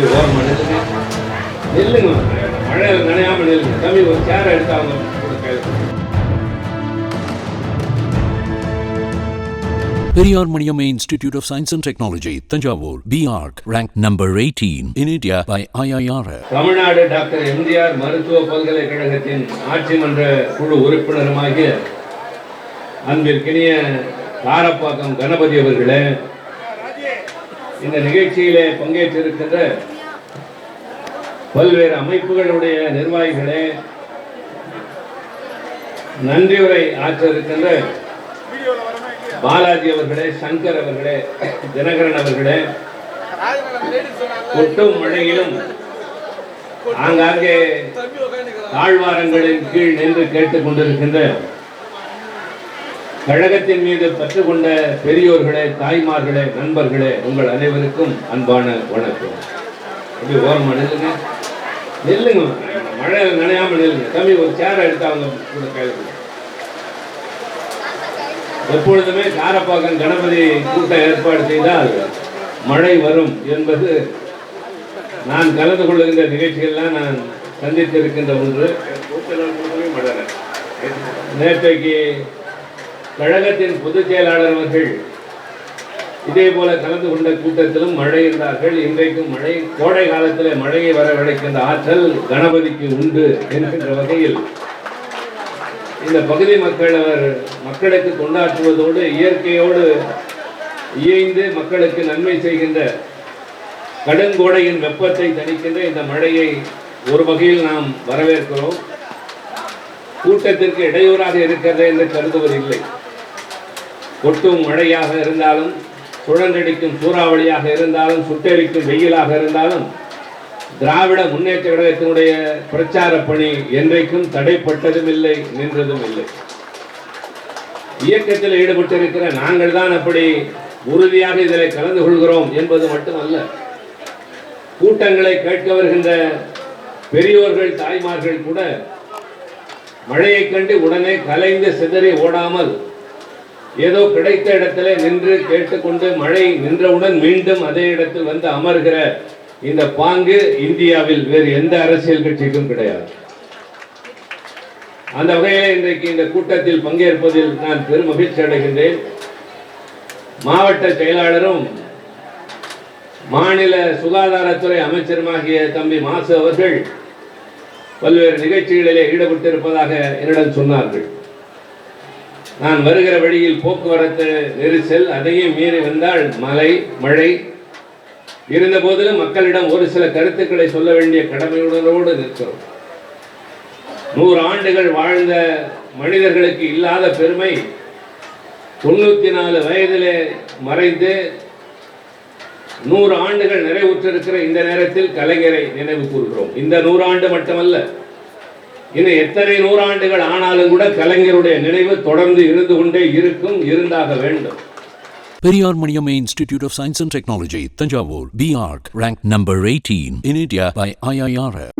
இப்படி ஓரமாக நில்லுங்க நில்லுங்க மழையில் நனையாம நில்லுங்க தம்பி ஒரு சேரை எடுத்து அவங்க. Periyar Maniamma Institute of Science and Technology, Tanjavur, BARC, ranked number 18 in India by IIR. Tamil Nadu doctor MGR மருத்துவ பல்கலைக்கழகத்தின் ஆட்சி மன்ற குழு உறுப்பினருமாகிய அன்பிற்கினிய காரப்பாக்கம் கணபதி அவர்களே இந்த நிகழ்ச்சியிலே பங்கேற்றிருக்கின்ற பல்வேறு அமைப்புகளுடைய நிர்வாகிகளே நன்றியுரை ஆற்ற இருக்கின்ற பாலாஜி அவர்களே சங்கர் அவர்களே தினகரன் அவர்களே கொட்டும் மழையிலும் ஆங்காங்கே தாழ்வாரங்களின் கீழ் நின்று கேட்டுக் கொண்டிருக்கின்ற கழகத்தின் மீது பற்று பெரியோர்களே தாய்மார்களே நண்பர்களே உங்கள் அனைவருக்கும் அன்பான வணக்கம். இப்படி ஓரம் நில்லுங்க. நெல்லுங்க. மழை நனையாம நெல்லுங்க. தம்பி ஒரு சேரை எடுத்து அவங்க கூட கையில் எப்பொழுதுமே காரப்பாக்கம் கணபதி கூட்டம் ஏற்பாடு செய்தால் மழை வரும் என்பது நான் கலந்து கொள்ளுகின்ற நிகழ்ச்சிகள்லாம் நான் சந்தித்திருக்கின்ற ஒன்று. நேற்றைக்கு கழகத்தின் பொதுச் செயலாளர் அவர்கள் இதே போல கலந்து கொண்ட கூட்டத்திலும் மழை என்றார்கள் இன்றைக்கும் மழை கோடை காலத்தில் மழையை வரவழைக்கின்ற ஆற்றல் கணபதிக்கு உண்டு என்கின்ற வகையில் இந்த பகுதி மக்கள் அவர் மக்களுக்கு கொண்டாற்றுவதோடு இயற்கையோடு இயைந்து மக்களுக்கு நன்மை செய்கின்ற கடுங்கோடையின் வெப்பத்தை தணிக்கின்ற இந்த மழையை ஒரு வகையில் நாம் வரவேற்கிறோம். கூட்டத்திற்கு இடையூறாக இருக்கிறது என்று கருதுவதில்லை. கொட்டும் மழையாக இருந்தாலும் சுழன்றடிக்கும் சூறாவளியாக இருந்தாலும் சுட்டெரிக்கும் வெயிலாக இருந்தாலும் திராவிட முன்னேற்ற கழகத்தினுடைய பிரச்சார பணி என்றைக்கும் தடைப்பட்டதும் இல்லை நின்றதும் இல்லை. இயக்கத்தில் ஈடுபட்டிருக்கிற நாங்கள் தான் அப்படி உறுதியாக இதில் கலந்து கொள்கிறோம் என்பது மட்டுமல்ல. கூட்டங்களை கேட்க வருகின்ற பெரியோர்கள் தாய்மார்கள் கூட மழையைக் கண்டு உடனே கலைந்து சிதறி ஓடாமல் ஏதோ கிடைத்த இடத்துல நின்று கேட்டுக்கொண்டு மழை நின்றவுடன் மீண்டும் அதே இடத்தில் வந்து அமர்கிற இந்த பாங்கு இந்தியாவில் வேறு எந்த அரசியல் கட்சிக்கும் கிடையாது. அந்த வகையில் இன்றைக்கு இந்த கூட்டத்தில் பங்கேற்பதில் நான் பெரும் மகிழ்ச்சி அடைகின்றேன். மாவட்ட செயலாளரும் மாநில சுகாதாரத்துறை அமைச்சருமாகிய தம்பி மாசு அவர்கள் பல்வேறு நிகழ்ச்சிகளிலே ஈடுபட்டிருப்பதாக என்னிடம் சொன்னார்கள். நான் வருகிற வழியில் போக்குவரத்து நெரிசல் அதையும் மீறி வந்தால் மழை மழை. இருந்த போதிலும் மக்களிடம் ஒரு சில கருத்துக்களை சொல்ல வேண்டிய கடமையுடனோடு நிற்கிறோம். நூறு ஆண்டுகள் வாழ்ந்த மனிதர்களுக்கு இல்லாத பெருமை தொண்ணூத்தி நாலு வயதிலே மறைந்து நூறு ஆண்டுகள் நிறைவுற்றிருக்கிற இந்த நேரத்தில் கலைஞரை நினைவு கூறுகிறோம் இந்த நூறாண்டு மட்டுமல்ல இன்னும் எத்தனை நூறாண்டுகள் ஆனாலும் கூட கலைஞருடைய நினைவு தொடர்ந்து இருந்து கொண்டே இருக்கும் இருந்தாக வேண்டும் Periyar Maniammai institute of science and technology Thanjavur B Arch rank number eighteen in India by IRF